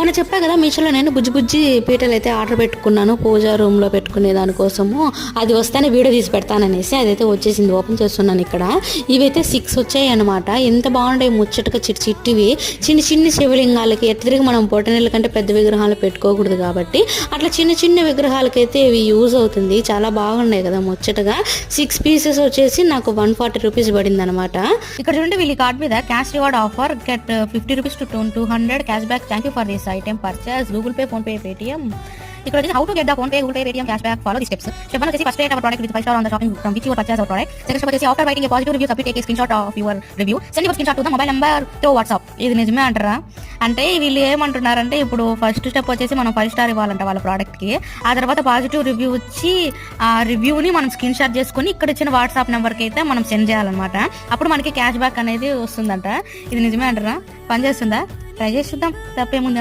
మొన్న చెప్పా కదా మీషోలో నేను బుజ్జి బుజ్జి పీటలు అయితే ఆర్డర్ పెట్టుకున్నాను పూజా రూమ్లో పెట్టుకునే దానికోసము అది వస్తేనే వీడియో తీసి పెడతాననేసి అదైతే వచ్చేసింది ఓపెన్ చేస్తున్నాను ఇక్కడ. ఇవైతే సిక్స్ వచ్చాయి అనమాట ఎంత బాగుంటాయి ముచ్చటగా చిట్టి చిట్టివి. చిన్న చిన్న శివలింగాలకి ఎత్తిరిగి మనం పొట్టనీళ్ళ కంటే పెద్ద విగ్రహాలు పెట్టుకోకూడదు కాబట్టి అట్లా చిన్న చిన్న విగ్రహాలకైతే ఇవి యూజ్ అవుతుంది. చాలా బాగున్నాయి కదా ముచ్చటగా. సిక్స్ పీసెస్ వచ్చేసి నాకు వన్ ఫార్టీ రూపీస్ పడింది అనమాట ఇక్కడ చూడండి వీళ్ళ కార్డ్ మీద cash reward offer get fifty rupees to two hundred cash back. Thank you for this item purchase Google Pay PhonePe Paytm ఇక్కడ వచ్చి how to get the PhonePe Google Pay Paytm cash back follow the steps చెప్పండి వచ్చేసి first rate our product with five star on the shopping from which your purchase our product second step వచ్చేసి after writing a positive review submit take screenshot of your review send your screenshot to the mobile number through WhatsApp ఇది నిజమే అంటారా? అంటే వీళ్ళు ఏమంటున్నారంటే ఇప్పుడు first step వచ్చేసి మనం ఫైవ్ స్టార్ ఇవ్వాలంట వాళ్ళ ప్రోడక్ట్కి ఆ తర్వాత పాజిటివ్ రివ్యూ వచ్చి ఆ రివ్యూని మనం స్క్రీన్ షాట్ చేసుకుని ఇక్కడ ఇచ్చిన వాట్సాప్ నెంబర్కి అయితే మనం సెండ్ చేయాలన్నమాట. అప్పుడు మనకి క్యాష్ బ్యాక్ అనేది వస్తుందంట. ఇది నిజమే అంటారా? పనిచేస్తుందా ట్రై చేసి చూద్దాం. తప్పేముంది?